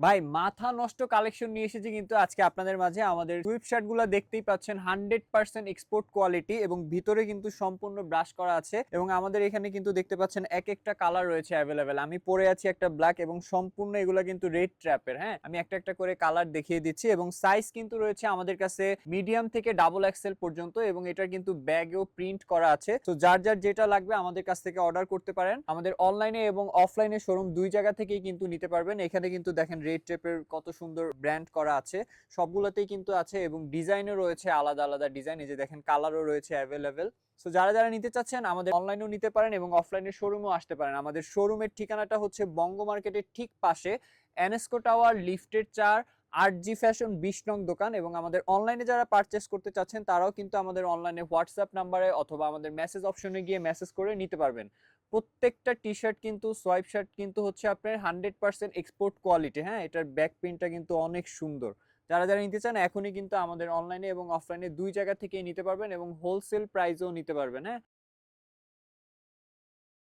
ভাই, মাথা নষ্ট কালেকশন নিয়ে এসেছি কিন্তু আজকে আপনাদের মাঝে। আমাদের সুইপ শার্টগুলো দেখতেই পাচ্ছেন হান্ড্রেড পার্সেন্ট এক্সপোর্ট কোয়ালিটি এবং ভিতরে কিন্তু সম্পূর্ণ ব্রাশ করা আছে এবং আমাদের এখানে কিন্তু দেখতে পাচ্ছেন এক একটা কালার রয়েছে অ্যাভেলেবেল আমি পরে আছি একটা ব্ল্যাক এবং সম্পূর্ণ এগুলো কিন্তু রেড ট্র্যাপের হ্যাঁ? আমি একটা একটা করে কালার দেখিয়ে দিচ্ছি এবং সাইজ কিন্তু রয়েছে আমাদের কাছে মিডিয়াম থেকে ডাবল এক্সেল পর্যন্ত এবং এটার কিন্তু ব্যাগেও প্রিন্ট করা আছে। তো যার যার যেটা লাগবে আমাদের কাছ থেকে অর্ডার করতে পারেন। আমাদের অনলাইনে এবং অফলাইনে শোরুম দুই জায়গা থেকেই কিন্তু নিতে পারবেন। এখানে কিন্তু দেখেন রেড টেপের কত সুন্দর ব্র্যান্ড করা আছে। সবগুলোতেই কিন্তু আছে এবং ডিজাইনও রয়েছে আলাদা আলাদা ডিজাইন এই যে দেখেন কালারও রয়েছে অ্যাভেলেবেল সো যারা যারা নিতে চাচ্ছেন, আমাদের অনলাইনেও নিতে পারেন এবং অফলাইনে শোরুমেও আসতে পারেন। আমাদের শোরুমের ঠিকানাটা হচ্ছে বঙ্গ মার্কেটের ঠিক পাশে এনএসকো টাওয়ার লিফটের চার, আট জি ফ্যাশন বিশ নং দোকান এবং আমাদের অনলাইনে যারা পারচেস করতে চাচ্ছেন, তারাও কিন্তু আমাদের অনলাইনে হোয়াটসঅ্যাপ নাম্বারে অথবা আমাদের মেসেজ অপশনে গিয়ে মেসেজ করে নিতে পারবেন। প্রত্যেকটা টি শার্ট কিন্তু সোয়াইপ শার্ট কিন্তু হচ্ছে আপনার হান্ড্রেড পার্সেন্ট এক্সপোর্ট কোয়ালিটি হ্যাঁ? এটার ব্যাক প্রিন্টটা কিন্তু অনেক সুন্দর। যারা যারা নিতে চান, এখনই কিন্তু আমাদের অনলাইনে এবং অফলাইনে দুই জায়গা থেকেই নিতে পারবেন এবং হোলসেল প্রাইসেও নিতে পারবেন হ্যাঁ?